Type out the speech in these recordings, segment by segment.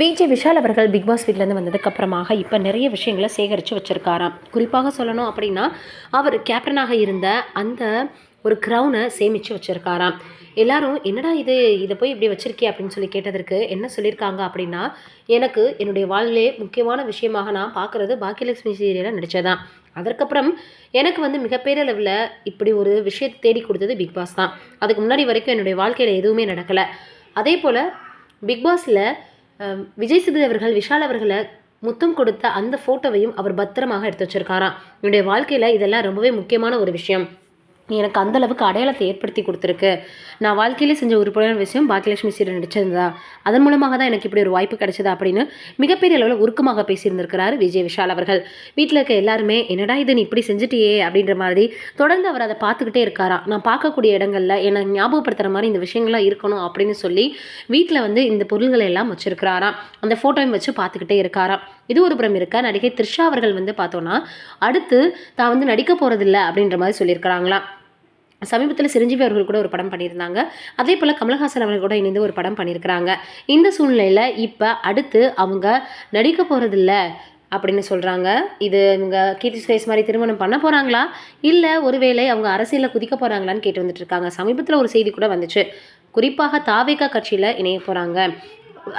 விஜய் விஷால் அவர்கள் big pass வீட்டிலேருந்து வந்ததுக்கப்புறமாக இப்போ நிறைய விஷயங்களை சேகரித்து வச்சுருக்காராம். குறிப்பாக சொல்லணும் அப்படின்னா அவர் கேப்டனாக இருந்த அந்த ஒரு க்ரௌனை சேமித்து வச்சுருக்காராம். எல்லாரும் என்னடா இது? இதை போய் இப்படி வச்சுருக்கே அப்படின்னு சொல்லி கேட்டதற்கு என்ன சொல்லியிருக்காங்க? அப்படின்னா எனக்கு என்னுடைய வாழ்விலே முக்கியமான விஷயமாக நான் பார்க்குறது பாக்கியலட்சுமி சீரியலில் நடித்ததான் அதற்கப்புறம் எனக்கு வந்து மிகப்பெரிய அளவில் இப்படி ஒரு விஷயத்தை தேடி கொடுத்தது பிக் பாஸ் தான். அதுக்கு முன்னாடி வரைக்கும் என்னுடைய வாழ்க்கையில் எதுவுமே நடக்கலை. அதே போல் பிக் பாஸில் விஜய் சேதுபதி அவர்கள் விஷால் அவர்களை முத்தம் கொடுத்த அந்த ஃபோட்டோவையும் அவர் பத்திரமாக எடுத்து வச்சிருக்காராம். என்னுடைய வாழ்க்கையில் இதெல்லாம் ரொம்பவே முக்கியமான ஒரு விஷயம். எனக்கு அந்தளவுக்கு அடையாளத்தை ஏற்படுத்தி கொடுத்துருக்கு. நான் வாழ்க்கையிலே செஞ்ச ஒரு புலன விஷயம் பாக்கியலட்சுமி சீரியல் நடிச்சிருந்தா அதன் மூலமாக தான் எனக்கு இப்படி ஒரு வாய்ப்பு கிடைச்சது அப்படின்னு மிகப்பெரிய அளவில் உருக்கமாக பேசியிருந்திருக்கிறார் விஜய் விஷால் அவர்கள். வீட்டில் இருக்க எல்லாருமே என்னடா இது நீ இப்படி செஞ்சுட்டியே? அப்படின்ற மாதிரி தொடர்ந்து அவர் அதை பார்த்துக்கிட்டே இருக்காராம் நான் பார்க்கக்கூடிய இடங்களில் என்னை ஞாபகப்படுத்துகிற மாதிரி இந்த விஷயங்கள்லாம் இருக்கணும் அப்படின்னு சொல்லி வீட்டில் வந்து இந்த பொருள்களை எல்லாம் வச்சிருக்கிறாராம் அந்த ஃபோட்டோவையும் வச்சு பார்த்துக்கிட்டே இருக்காராம் இது ஒரு புறம் இருக்க நடிகை த்ரிஷா அவர்கள் வந்து பார்த்தோன்னா அடுத்து தான் வந்து நடிக்க போகிறதில்ல அப்படின்ற மாதிரி சொல்லியிருக்கிறாங்களாம் சமீபத்தில் சிரஞ்சீவி அவர்கள் கூட ஒரு படம் பண்ணியிருந்தாங்க. அதே போல் கமலஹாசன் அவர்கள் கூட இணைந்து ஒரு படம் பண்ணியிருக்கிறாங்க. இந்த சூழ்நிலையில் இப்போ அடுத்து அவங்க நடிக்க போகிறதில்ல அப்படின்னு சொல்கிறாங்க இது இவங்க கீர்த்தி சுரேஷ் மாதிரி திருமணம் பண்ண போகிறாங்களா இல்லை ஒருவேளை அவங்க அரசியலில் குதிக்க போகிறாங்களான்னு கேட்டு வந்துட்டு இருக்காங்க. சமீபத்தில் ஒரு செய்தி கூட வந்துச்சு. குறிப்பாக தாவேகா கட்சியில் இணைய போகிறாங்க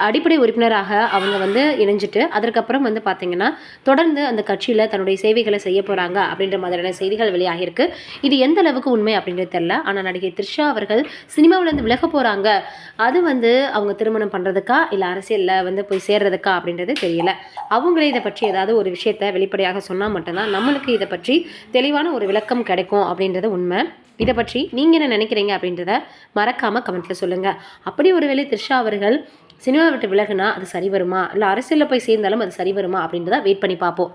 அடிப்படை உறுப்பினராக அவங்க வந்து இணைஞ்சிட்டு அதற்கப்புறம் வந்து பார்த்திங்கன்னா தொடர்ந்து அந்த கட்சியில் தன்னுடைய சேவைகளை செய்ய போகிறாங்க அப்படின்ற மாதிரியான செய்திகள் வெளியாகிருக்கு இது எந்த அளவுக்கு உண்மை அப்படின்றது தெரில ஆனால் நடிகை த்ரிஷா அவர்கள் சினிமாவிலேருந்து விலக போகிறாங்க அது வந்து அவங்க திருமணம் பண்ணுறதுக்கா இல்லை அரசியலில் வந்து போய் சேர்றதுக்கா அப்படின்றது தெரியல. அவங்களே இதை பற்றி ஏதாவது ஒரு விஷயத்தை வெளிப்படையாக சொன்னால் மட்டும்தான் நம்மளுக்கு இதை பற்றி தெளிவான ஒரு விளக்கம் கிடைக்கும் அப்படின்றது உண்மை. இதை பற்றி நீங்கள் என்ன நினைக்கிறீங்க அப்படின்றத மறக்காமல் கமெண்ட்டில் சொல்லுங்கள் அப்படி ஒருவேளை த்ரிஷா அவர்கள் சினிமா விட்டு விலகுனா அது சரி வருமா? இல்லை அரசியலில் போய் சேர்ந்தாலும் அது சரி வருமா அப்படின்றத வெயிட் பண்ணி பார்ப்போம்.